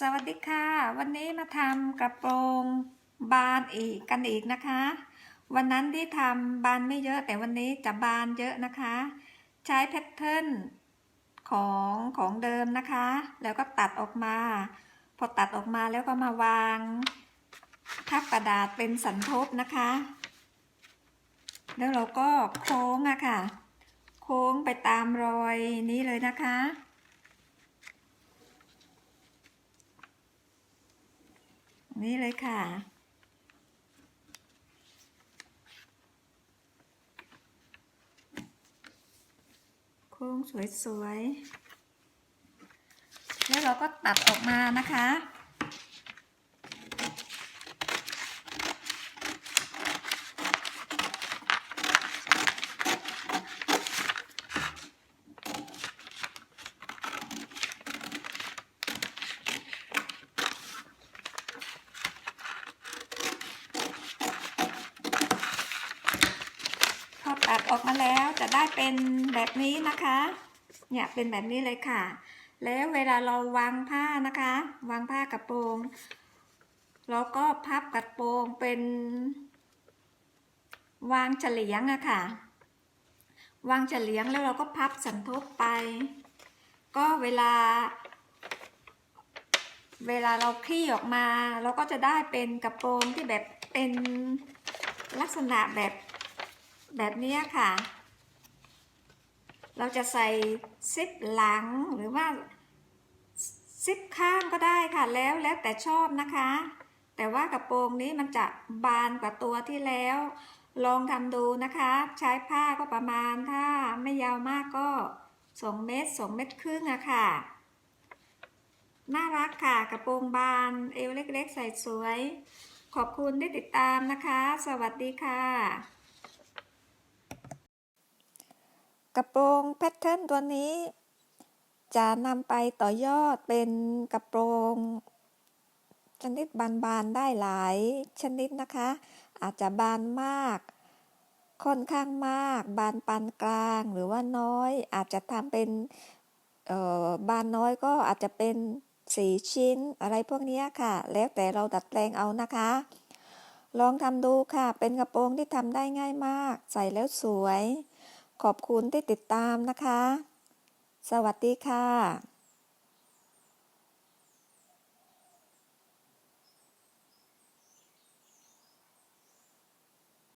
สวัสดีค่ะ วันนี้มาทำกระโปรงบานอีกกันอีกนะคะ วันนั้นที่ทำบานไม่เยอะแต่วันนี้จะบานเยอะนะคะ ใช้แพทเทิร์นของของเดิมนะคะ แล้วก็ตัดออกมา พอตัดออกมาแล้วก็มาวางทับกระดาษเป็นสันทบนะคะ แล้วเราก็โค้งอะค่ะ โค้งไปตามรอยนี้เลยนะคะ นี่เลยค่ะ โค้งสวยๆ แล้วเราก็ตัดออกมานะคะ พ อออกมาแล้วจะได้เป็นแบบนี้นะคะ เนี่ยเป็นแบบนี้เลยค่ะ แล้วเวลาเราวางผ้านะคะ วางผ้ากระโปรงเราก็พับกระโปรงเป็น วางเฉลียงอะค่ะ วางเฉลียงแล้วเราก็พับสันทบไป ก็เวลา เวลาเราคลี่ออกมา เราก็จะได้เป็นกระโปรงที่แบบเป็นลักษณะแบบ แบบนี้ค่ะ เราจะใส่ซิปหลังหรือว่าซิปข้างก็ได้ค่ะแล้วแล้วแต่ชอบนะคะ แต่ว่ากระโปรงนี้มันจะบานกว่าตัวที่แล้ว ลองทำดูนะคะ ใช้ผ้าก็ประมาณถ้าไม่ยาวมากก็2เมตร2เมตรครึ่งอะค่ะ น่ารักค่ะกระโปรงบานเอวเล็กๆ ใส่สวย ขอบคุณที่ติดตามนะคะ สวัสดีค่ะ กระโปรงแพทเทิร์นตัวนี้ จะนำไปต่อยอดเป็นกระโปรงชนิดบานๆได้หลายชนิดนะคะ อาจจะบานมาก ค่อนข้างมาก บานปานกลางหรือว่าน้อย อาจจะทำเป็นเออบานน้อยก็อาจจะเป็นสีชิ้นอะไรพวกนี้ค่ะ แล้วแต่เราดัดแปลงเอานะคะ ลองทำดูค่ะ เป็นกระโปรงที่ทำได้ง่ายมาก ใส่แล้วสวย ขอบคุณที่ติดตามนะคะ สวัสดีค่ะ